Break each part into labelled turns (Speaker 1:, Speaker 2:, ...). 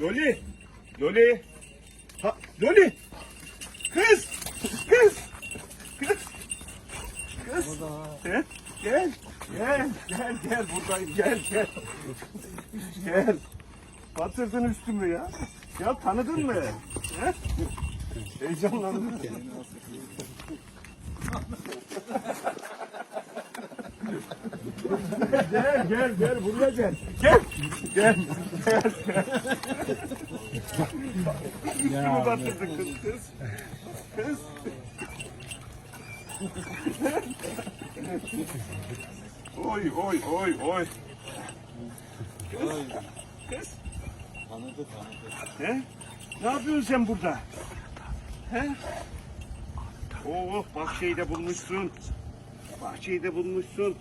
Speaker 1: Loli. Loli. Ha, Loli. Kız. Kız. Kız. Kız. He? Gel. Gel. Gel. Gel. Buradayım. Gel. Gel. Gel. Batırdın üstümü ya. Ya tanıdın mı? He? Heyecanlandın. Gel gel gel buraya gel. Gel. Gel. Gel. Üstümü batırdın kız kız. Kız. oy oy oy oy. Kız. Kız.
Speaker 2: Tanıdı tanıdı.
Speaker 1: He? Ne yapıyorsun sen burada? He? Oh bahçeyi de bulmuşsun. Bahçeyi de bulmuşsun.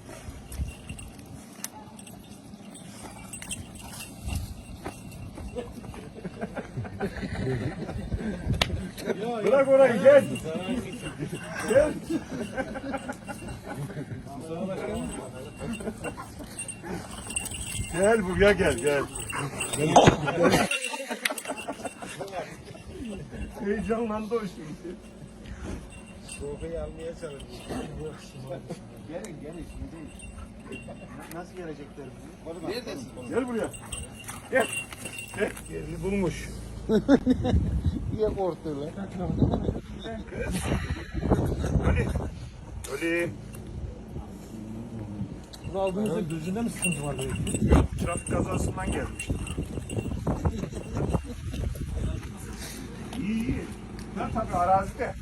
Speaker 1: Bırak orayı gel. Gel. Gel buraya gel gel. Heyecanlandı o şimdi.
Speaker 2: Sofayı almaya çalışıyor.
Speaker 3: Gelin gelin şimdi. Nasıl gelecekler bizi? Neredesin?
Speaker 1: Gel buraya. Gel. Gel. Yerini bulmuş.
Speaker 2: Niye korktular?
Speaker 1: Öyle. Öyle.
Speaker 3: Bunu aldığınızda gözünde mi sıkıntı var?
Speaker 1: Yok trafik kazasından gelmişti. İyi iyi. Ha tabii arazide.